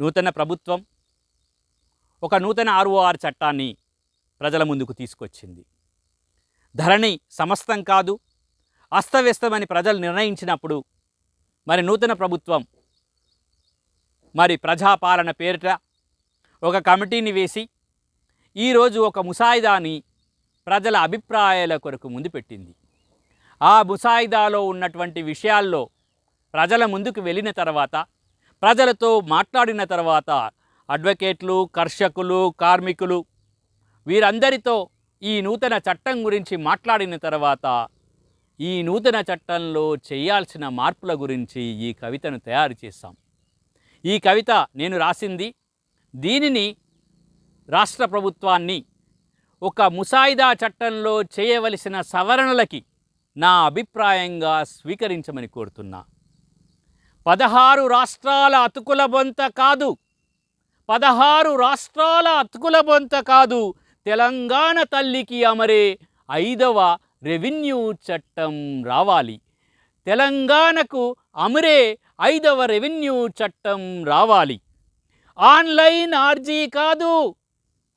నూతన ప్రభుత్వం ఒక నూతన ఆర్ఓఆర్ చట్టాన్ని ప్రజల ముందుకు తీసుకొచ్చింది. ధరణి సమస్తం కాదు అస్తవ్యస్తమని ప్రజలు నిర్ణయించినప్పుడు మరి నూతన ప్రభుత్వం మరి ప్రజాపాలన పేరిట ఒక కమిటీని వేసి ఈరోజు ఒక ముసాయిదాని ప్రజల అభిప్రాయాల కొరకు ముందు పెట్టింది. ఆ ముసాయిదాలో ఉన్నటువంటి విషయాల్లో ప్రజల ముందుకు వెళ్ళిన తర్వాత ప్రజలతో మాట్లాడిన తర్వాత అడ్వకేట్లు కర్షకులు కార్మికులు వీరందరితో ఈ నూతన చట్టం గురించి మాట్లాడిన తర్వాత ఈ నూతన చట్టంలో చేయాల్సిన మార్పుల గురించి ఈ కవితను తయారు చేశాం. ఈ కవిత నేను రాసింది దీనిని రాష్ట్ర ప్రభుత్వాన్ని ఒక ముసాయిదా చట్టంలో చేయవలసిన సవరణలకి నా అభిప్రాయంగా స్వీకరించమని కోరుతున్నా. పదహారు రాష్ట్రాల అతుకుల బొంత కాదు. పదహారు రాష్ట్రాల అతుకుల బొంత కాదు. తెలంగాణ తల్లికి అమరే ఐదవ రెవెన్యూ చట్టం రావాలి. తెలంగాణకు అమరే ఐదవ రెవెన్యూ చట్టం రావాలి. ఆన్లైన్ ఆర్జీ కాదు.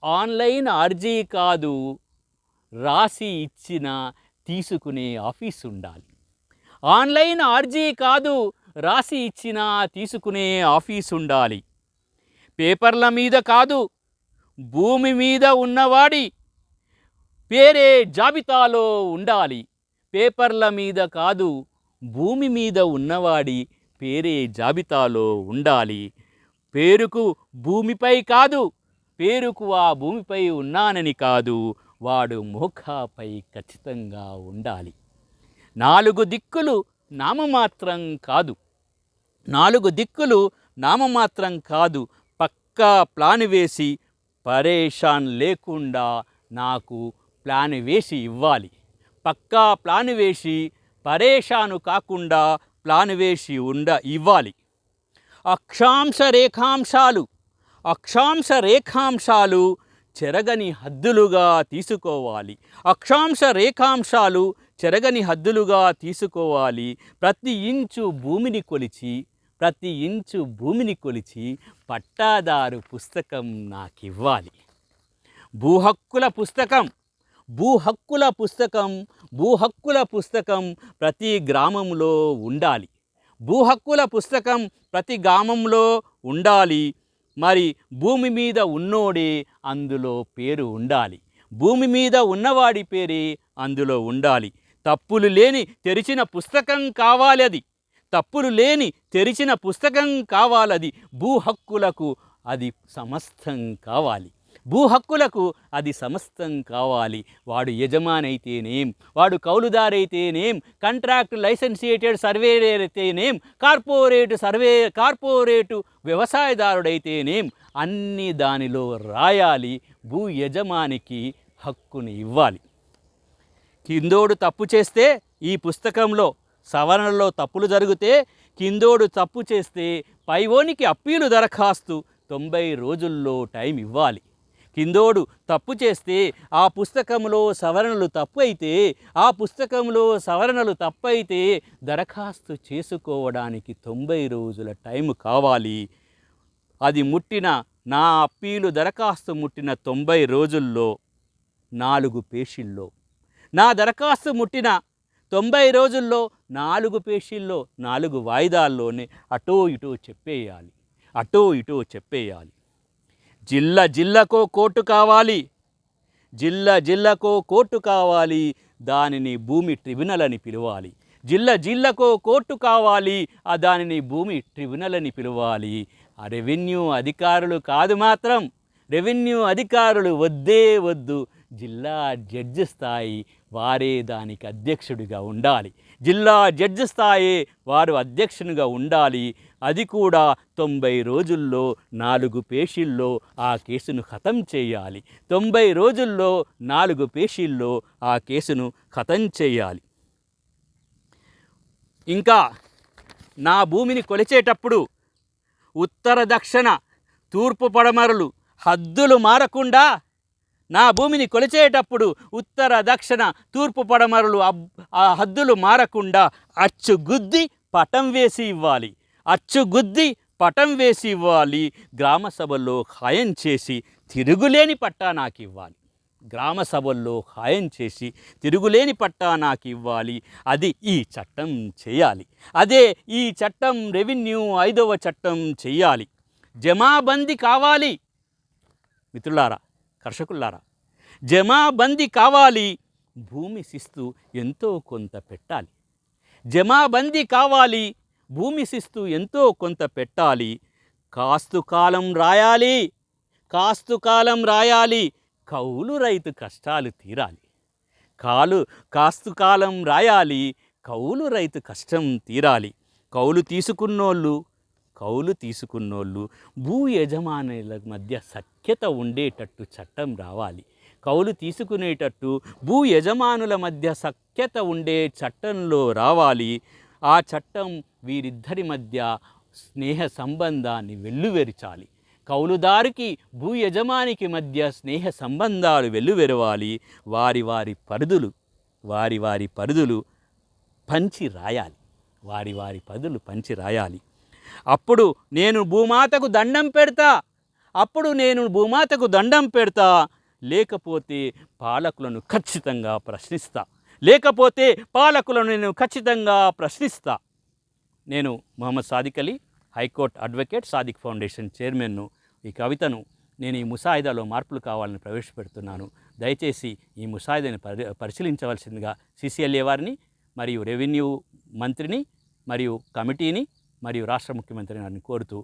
ఆన్లైన్ ఆర్జీ కాదు. రాసి ఇచ్చిన తీసుకునే ఆఫీస్ ఉండాలి ఆన్లైన్ ఆర్జీ కాదు. రాసి ఇచ్చినా తీసుకునే ఆఫీస్ ఉండాలి పేపర్ల మీద కాదు భూమి మీద ఉన్నవాడి పేరే జాబితాలో ఉండాలి. పేపర్ల మీద కాదు భూమి మీద ఉన్నవాడి పేరే జాబితాలో ఉండాలి. పేరుకు భూమిపై కాదు పేరుకు ఆ భూమిపై ఉన్నానని కాదు వాడు మోఖాపై ఖచ్చితంగా ఉండాలి. నాలుగు దిక్కులు నామమాత్రం కాదు. నాలుగు దిక్కులు నామమాత్రం కాదు పక్కా ప్లాన్ వేసి పరేషాన్ లేకుండా నాకు ప్లాన్ వేసి ఇవ్వాలి. పక్కా ప్లాన్ వేసి పరేషాను కాకుండా ప్లాన్ వేసి ఉండ ఇవ్వాలి. అక్షాంశ రేఖాంశాలు అక్షాంశ రేఖాంశాలు చెరగని హద్దులుగా తీసుకోవాలి. అక్షాంశ రేఖాంశాలు చెరగని హద్దులుగా తీసుకోవాలి. ప్రతి ఇంచు భూమిని కొలిచి ప్రతి ఇంచు భూమిని కొలిచి పట్టాదారు పుస్తకం నాకివ్వాలి. భూహక్కుల పుస్తకం భూహక్కుల పుస్తకం భూహక్కుల పుస్తకం ప్రతి గ్రామంలో ఉండాలి. భూహక్కుల పుస్తకం ప్రతి గ్రామంలో ఉండాలి. మరి భూమి మీద ఉన్నోడే అందులో పేరు ఉండాలి. భూమి మీద ఉన్నవాడి పేరే అందులో ఉండాలి. తప్పులు లేని తెరిచిన పుస్తకం కావాలి అది తప్పులు లేని తెరిచిన పుస్తకం కావాలది. భూ హక్కులకు అది సమస్తం కావాలి. భూ హక్కులకు అది సమస్తం కావాలి. వాడు యజమానైతేనేం? వాడు కౌలుదారైతేనేం? కంట్రాక్ట్ లైసెన్సియేటెడ్ సర్వేయర్ అయితేనేం కార్పొరేట్ సర్వే కార్పొరేటు వ్యవసాయదారుడైతేనేం? అన్ని దానిలో రాయాలి. భూ యజమానికి హక్కుని ఇవ్వాలి. కిందోడు తప్పు చేస్తే ఈ పుస్తకంలో సవరణలో తప్పులు జరిగితే కిందోడు తప్పు చేస్తే పైవోనికి అప్పీలు దరఖాస్తు. తొంభై రోజుల్లో టైం ఇవ్వాలి. కిందోడు తప్పు చేస్తే ఆ పుస్తకంలో సవరణలు తప్పు అయితే ఆ పుస్తకంలో సవరణలు తప్పు అయితే దరఖాస్తు చేసుకోవడానికి తొంభై రోజుల టైం కావాలి. అది ముట్టిన నా అప్పీలు దరఖాస్తు ముట్టిన తొంభై రోజుల్లో నాలుగు పేషీల్లో. నా దరఖాస్తు ముట్టిన తొంభై రోజుల్లో నాలుగు పేషీల్లో నాలుగు వాయిదాల్లోనే అటో ఇటో చెప్పేయాలి అటో ఇటో చెప్పేయాలి. జిల్లా జిల్లాకో కోర్టు కావాలి జిల్లా జిల్లాకో కోర్టు కావాలి దానిని భూమి ట్రిబ్యునల్ అని పిలవాలి. జిల్లా జిల్లాకో కోర్టు కావాలి ఆ దానిని భూమి ట్రిబ్యునల్ అని పిలవాలి. ఆ రెవెన్యూ అధికారులు కాదు మాత్రం రెవెన్యూ అధికారులు వద్దే వద్దు జిల్లా జడ్జి స్థాయి వారే దానికి అధ్యక్షుడిగా ఉండాలి. జిల్లా జడ్జి స్థాయి వారు అధ్యక్షునిగా ఉండాలి. అది కూడా తొంభై రోజుల్లో నాలుగు పేషీల్లో ఆ కేసును ఖతం చేయాలి. తొంభై రోజుల్లో నాలుగు పేషీల్లో ఆ కేసును ఖతం చేయాలి. ఇంకా నా భూమిని కొలిచేటప్పుడు ఉత్తర దక్షిణ తూర్పు పడమరలు హద్దులు మారకుండా నా భూమిని కొలిచేటప్పుడు ఉత్తర దక్షిణ తూర్పు పడమరలు అబ్- ఆ హద్దులు మారకుండా అచ్చు గుద్ది పటం వేసి ఇవ్వాలి. అచ్చు గుద్ది పటం వేసి ఇవ్వాలి. గ్రామ సభల్లో ఖాయం చేసి తిరుగులేని పట్టా నాకు ఇవ్వాలి. గ్రామ సభల్లో ఖాయం చేసి తిరుగులేని పట్టా నాకు ఇవ్వాలి. అది ఈ చట్టం చేయాలి. అదే ఈ చట్టం రెవెన్యూ ఐదవ చట్టం చేయాలి. జమాబందీ కావాలి. మిత్రులారా కర్షకుల్లారా. జమాబందీ కావాలి భూమి శిస్తు ఎంతో కొంత పెట్టాలి. జమాబందీ కావాలి భూమి శిస్తు ఎంతో కొంత పెట్టాలి. కాస్తు కాలం రాయాలి కాస్తు కాలం రాయాలి కౌలు రైతు కష్టాలు తీరాలి. కాలు కాస్తు కాలం రాయాలి కౌలు రైతు కష్టం తీరాలి. కౌలు తీసుకున్నోళ్ళు కౌలు తీసుకున్నోళ్ళు భూ యజమానుల మధ్య సఖ్యత ఉండేటట్టు చట్టం రావాలి. కౌలు తీసుకునేటట్టు భూ యజమానుల మధ్య సఖ్యత ఉండే చట్టంలో రావాలి. ఆ చట్టం వీరిద్దరి మధ్య స్నేహ సంబంధాన్ని వెల్లువెరచాలి. కౌలుదారికి భూ యజమానికి మధ్య స్నేహ సంబంధాలు వెల్లువెరవాలి. వారి వారి పరిధులు వారి వారి పరిధులు పంచి రాయాలి. వారి వారి పరిధులు పంచి రాయాలి. అప్పుడు నేను భూమాతకు దండం పెడతా. అప్పుడు నేను భూమాతకు దండం పెడతా. లేకపోతే పాలకులను ఖచ్చితంగా ప్రశ్నిస్తా. లేకపోతే పాలకులను నేను ఖచ్చితంగా ప్రశ్నిస్తా. నేను Mohammed Sadiq Ali high court advocate Sadiq foundation చైర్మన్ను ఈ కవితను నేను ఈ ముసాయిదాలో మార్పులు కావాలని ప్రవేశపెడుతున్నాను. దయచేసి ఈ ముసాయిదాని పరి పరిశీలించవలసిందిగా సిసిఎల్ఏ వారిని మరియు రెవెన్యూ మంత్రిని మరియు కమిటీని మరియు రాష్ట్ర ముఖ్యమంత్రి గారిని కోరుతూ